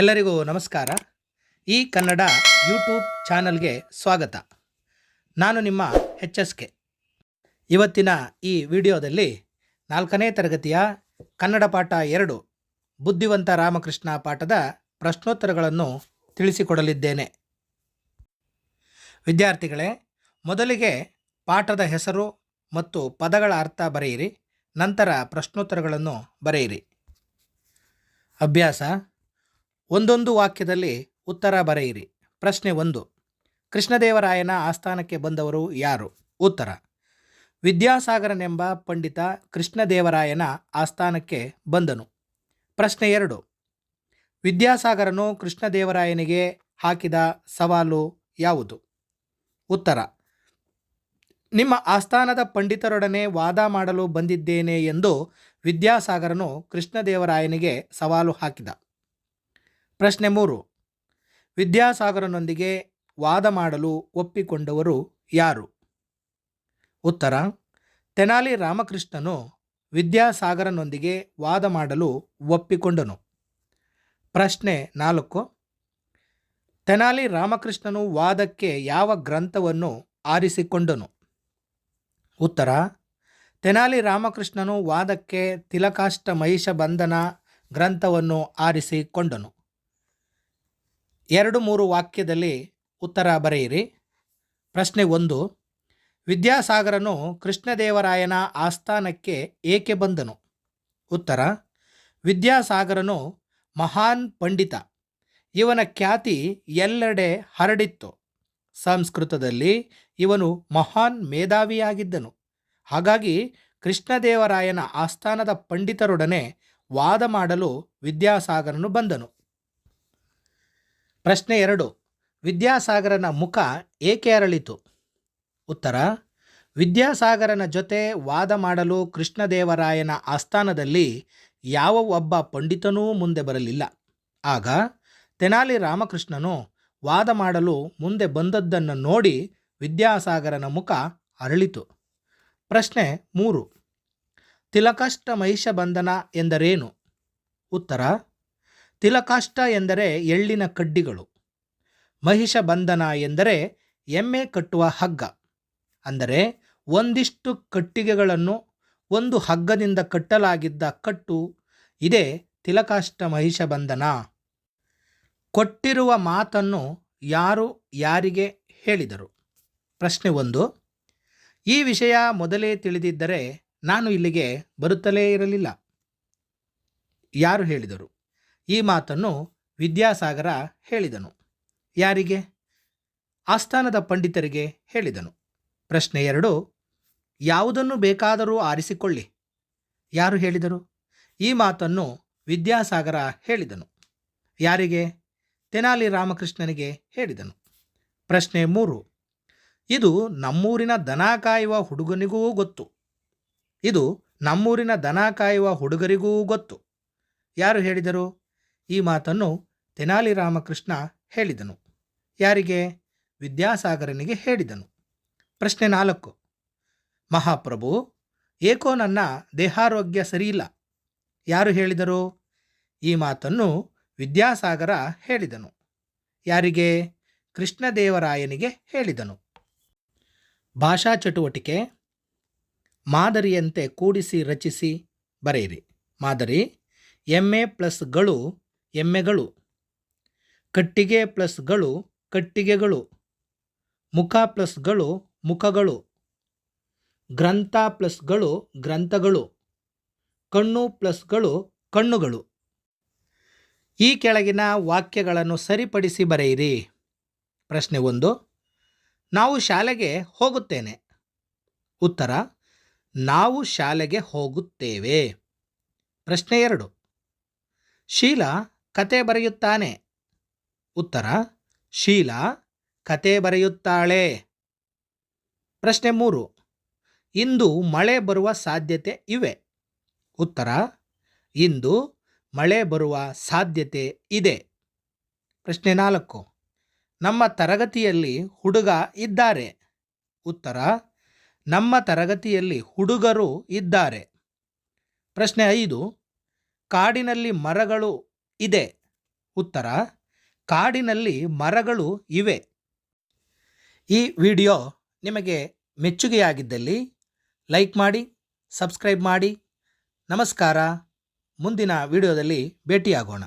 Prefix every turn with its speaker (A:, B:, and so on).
A: ಎಲ್ಲರಿಗೂ ನಮಸ್ಕಾರ. ಈ ಕನ್ನಡ ಯೂಟ್ಯೂಬ್ ಚಾನಲ್ಗೆ ಸ್ವಾಗತ. ನಾನು ನಿಮ್ಮ ಎಚ್ ಎಸ್ ಕೆ. ಇವತ್ತಿನ ಈ ವಿಡಿಯೋದಲ್ಲಿ ನಾಲ್ಕನೇ ತರಗತಿಯ ಕನ್ನಡ ಪಾಠ ಎರಡು, ಬುದ್ಧಿವಂತ ರಾಮಕೃಷ್ಣ ಪಾಠದ ಪ್ರಶ್ನೋತ್ತರಗಳನ್ನು ತಿಳಿಸಿಕೊಡಲಿದ್ದೇನೆ. ವಿದ್ಯಾರ್ಥಿಗಳೇ, ಮೊದಲಿಗೆ ಪಾಠದ ಹೆಸರು ಮತ್ತು ಪದಗಳ ಅರ್ಥ ಬರೆಯಿರಿ, ನಂತರ ಪ್ರಶ್ನೋತ್ತರಗಳನ್ನು ಬರೆಯಿರಿ. ಅಭ್ಯಾಸ ಒಂದೊಂದು ವಾಕ್ಯದಲ್ಲಿ ಉತ್ತರ ಬರೆಯಿರಿ. ಪ್ರಶ್ನೆ ಒಂದು. ಕೃಷ್ಣದೇವರಾಯನ ಆಸ್ಥಾನಕ್ಕೆ ಬಂದವರು ಯಾರು? ಉತ್ತರ. ವಿದ್ಯಾಸಾಗರನೆಂಬ ಪಂಡಿತ ಕೃಷ್ಣದೇವರಾಯನ ಆಸ್ಥಾನಕ್ಕೆ ಬಂದನು. ಪ್ರಶ್ನೆ ಎರಡು. ವಿದ್ಯಾಸಾಗರನು ಕೃಷ್ಣದೇವರಾಯನಿಗೆ ಹಾಕಿದ ಸವಾಲು ಯಾವುದು? ಉತ್ತರ. ನಿಮ್ಮ ಆಸ್ಥಾನದ ಪಂಡಿತರೊಡನೆ ವಾದ ಮಾಡಲು ಬಂದಿದ್ದೇನೆ ಎಂದು ವಿದ್ಯಾಸಾಗರನು ಕೃಷ್ಣದೇವರಾಯನಿಗೆ ಸವಾಲು ಹಾಕಿದ. ಪ್ರಶ್ನೆ ಮೂರು. ವಿದ್ಯಾಸಾಗರನೊಂದಿಗೆ ವಾದ ಮಾಡಲು ಒಪ್ಪಿಕೊಂಡವರು ಯಾರು? ಉತ್ತರ, ತೆನಾಲಿ ರಾಮಕೃಷ್ಣನು ವಿದ್ಯಾಸಾಗರನೊಂದಿಗೆ ವಾದ ಮಾಡಲು ಒಪ್ಪಿಕೊಂಡನು. ಪ್ರಶ್ನೆ ನಾಲ್ಕು. ತೆನಾಲಿ ರಾಮಕೃಷ್ಣನು ವಾದಕ್ಕೆ ಯಾವ ಗ್ರಂಥವನ್ನು ಆರಿಸಿಕೊಂಡನು? ಉತ್ತರ, ತೆನಾಲಿ ರಾಮಕೃಷ್ಣನು ವಾದಕ್ಕೆ ತಿಲಕಾಷ್ಟ ಮಹಿಷ ಬಂಧನ ಗ್ರಂಥವನ್ನು ಆರಿಸಿಕೊಂಡನು. ಎರಡು ಮೂರು ವಾಕ್ಯದಲ್ಲಿ ಉತ್ತರ ಬರೆಯಿರಿ. ಪ್ರಶ್ನೆ ಒಂದು, ವಿದ್ಯಾಸಾಗರನು ಕೃಷ್ಣದೇವರಾಯನ ಆಸ್ಥಾನಕ್ಕೆ ಏಕೆ ಬಂದನು? ಉತ್ತರ, ವಿದ್ಯಾಸಾಗರನು ಮಹಾನ್ ಪಂಡಿತ, ಇವನ ಖ್ಯಾತಿ ಎಲ್ಲೆಡೆ ಹರಡಿತ್ತು. ಸಂಸ್ಕೃತದಲ್ಲಿ ಇವನು ಮಹಾನ್ ಮೇಧಾವಿಯಾಗಿದ್ದನು. ಹಾಗಾಗಿ ಕೃಷ್ಣದೇವರಾಯನ ಆಸ್ಥಾನದ ಪಂಡಿತರೊಡನೆ ವಾದ ಮಾಡಲು ವಿದ್ಯಾಸಾಗರನು ಬಂದನು. ಪ್ರಶ್ನೆ ಎರಡು. ವಿದ್ಯಾಸಾಗರನ ಮುಖ ಏಕೆ ಅರಳಿತು? ಉತ್ತರ. ವಿದ್ಯಾಸಾಗರನ ಜೊತೆ ವಾದ ಮಾಡಲು ಕೃಷ್ಣದೇವರಾಯನ ಆಸ್ಥಾನದಲ್ಲಿ ಯಾವ ಒಬ್ಬ ಪಂಡಿತನೂ ಮುಂದೆ ಬರಲಿಲ್ಲ. ಆಗ ತೆನಾಲಿ ರಾಮಕೃಷ್ಣನು ವಾದ ಮಾಡಲು ಮುಂದೆ ಬಂದದ್ದನ್ನು ನೋಡಿ ವಿದ್ಯಾಸಾಗರನ ಮುಖ ಅರಳಿತು. ಪ್ರಶ್ನೆ ಮೂರು. ತಿಲಕಷ್ಟ ಮಹಿಷ ಬಂಧನ ಎಂದರೇನು? ಉತ್ತರ. ತಿಲಕಾಷ್ಟ ಎಂದರೆ ಎಳ್ಳಿನ ಕಡ್ಡಿಗಳು, ಮಹಿಷ ಬಂಧನ ಎಂದರೆ ಎಮ್ಮೆ ಕಟ್ಟುವ ಹಗ್ಗ, ಅಂದರೆ ಒಂದಿಷ್ಟು ಕಟ್ಟಿಗೆಗಳನ್ನು ಒಂದು ಹಗ್ಗದಿಂದ ಕಟ್ಟಲಾಗಿದ್ದ ಕಟ್ಟು, ಇದೇ ತಿಲಕಾಷ್ಟ ಮಹಿಷ ಬಂಧನ. ಕೊಟ್ಟಿರುವ ಮಾತನ್ನು ಯಾರು ಯಾರಿಗೆ ಹೇಳಿದರು? ಪ್ರಶ್ನೆ ಒಂದು, ಈ ವಿಷಯ ಮೊದಲೇ ತಿಳಿದಿದ್ದರೆ ನಾನು ಇಲ್ಲಿಗೆ ಬರುತ್ತಲೇ ಇರಲಿಲ್ಲ. ಯಾರು ಹೇಳಿದರು? ಈ ಮಾತನ್ನು ವಿದ್ಯಾಸಾಗರ ಹೇಳಿದನು. ಯಾರಿಗೆ? ಆಸ್ಥಾನದ ಪಂಡಿತರಿಗೆ ಹೇಳಿದನು. ಪ್ರಶ್ನೆ ಎರಡು, ಯಾವುದನ್ನು ಬೇಕಾದರೂ ಆರಿಸಿಕೊಳ್ಳಿ. ಯಾರು ಹೇಳಿದರು? ಈ ಮಾತನ್ನು ವಿದ್ಯಾಸಾಗರ ಹೇಳಿದನು. ಯಾರಿಗೆ? ತೆನಾಲಿ ರಾಮಕೃಷ್ಣನಿಗೆ ಹೇಳಿದನು. ಪ್ರಶ್ನೆ ಮೂರು, ಇದು ನಮ್ಮೂರಿನ ದನ ಕಾಯುವ ಹುಡುಗನಿಗೂ ಗೊತ್ತು. ಇದು ನಮ್ಮೂರಿನ ದನ ಕಾಯುವ ಹುಡುಗರಿಗೂ ಗೊತ್ತು. ಯಾರು ಹೇಳಿದರು? ಈ ಮಾತನ್ನು ತೆನಾಲಿ ರಾಮಕೃಷ್ಣ ಹೇಳಿದನು. ಯಾರಿಗೆ? ವಿದ್ಯಾಸಾಗರನಿಗೆ ಹೇಳಿದನು. ಪ್ರಶ್ನೆ ನಾಲ್ಕು. ಮಹಾಪ್ರಭು, ಏಕೋ ನನ್ನ ದೇಹಾರೋಗ್ಯ ಸರಿಯಿಲ್ಲ. ಯಾರು ಹೇಳಿದರು? ಈ ಮಾತನ್ನು ವಿದ್ಯಾಸಾಗರ ಹೇಳಿದನು. ಯಾರಿಗೆ? ಕೃಷ್ಣದೇವರಾಯನಿಗೆ ಹೇಳಿದನು. ಭಾಷಾ ಚಟುವಟಿಕೆ. ಮಾದರಿಯಂತೆ ಕೂಡಿಸಿ ರಚಿಸಿ ಬರೆಯಿರಿ. ಮಾದರಿ ಎಮ್ಮೆ ಪ್ಲಸ್ಗಳು ಎಮ್ಮೆಗಳು, ಕಟ್ಟಿಗೆ ಪ್ಲಸ್ಗಳು, ಕಟ್ಟಿಗೆಗಳು, ಮುಖ ಪ್ಲಸ್ಗಳು, ಮುಖಗಳು, ಗ್ರಂಥ ಪ್ಲಸ್ಗಳು, ಗ್ರಂಥಗಳು, ಕಣ್ಣು ಪ್ಲಸ್ಗಳು, ಕಣ್ಣುಗಳು. ಈ ಕೆಳಗಿನ ವಾಕ್ಯಗಳನ್ನು ಸರಿಪಡಿಸಿ ಬರೆಯಿರಿ. ಪ್ರಶ್ನೆ ಒಂದು, ನಾವು ಶಾಲೆಗೆ ಹೋಗುತ್ತೇನೆ. ಉತ್ತರ, ನಾವು ಶಾಲೆಗೆ ಹೋಗುತ್ತೇವೆ. ಪ್ರಶ್ನೆ ಎರಡು, ಶೀಲಾ ಕತೆ ಬರೆಯುತ್ತಾನೆ. ಉತ್ತರ, ಶೀಲಾ, ಕತೆ ಬರೆಯುತ್ತಾಳೆ. ಪ್ರಶ್ನೆ ಮೂರು, ಇಂದು ಮಳೆ ಬರುವ ಸಾಧ್ಯತೆ ಇವೆ. ಉತ್ತರ, ಇಂದು ಮಳೆ ಬರುವ ಸಾಧ್ಯತೆ ಇದೆ. ಪ್ರಶ್ನೆ ನಾಲ್ಕು, ನಮ್ಮ ತರಗತಿಯಲ್ಲಿ ಹುಡುಗ ಇದ್ದಾರೆ. ಉತ್ತರ, ನಮ್ಮ ತರಗತಿಯಲ್ಲಿ ಹುಡುಗರು ಇದ್ದಾರೆ. ಪ್ರಶ್ನೆ ಐದು, ಕಾಡಿನಲ್ಲಿ ಮರಗಳು ಇದೆ. ಉತ್ತರ, ಕಾಡಿನಲ್ಲಿ ಮರಗಳು ಇವೆ. ಈ ವಿಡಿಯೋ ನಿಮಗೆ ಮೆಚ್ಚುಗೆಯಾಗಿದ್ದಲ್ಲಿ ಲೈಕ್ ಮಾಡಿ, ಸಬ್ಸ್ಕ್ರೈಬ್ ಮಾಡಿ. ನಮಸ್ಕಾರ. ಮುಂದಿನ ವಿಡಿಯೋದಲ್ಲಿ ಭೇಟಿಯಾಗೋಣ.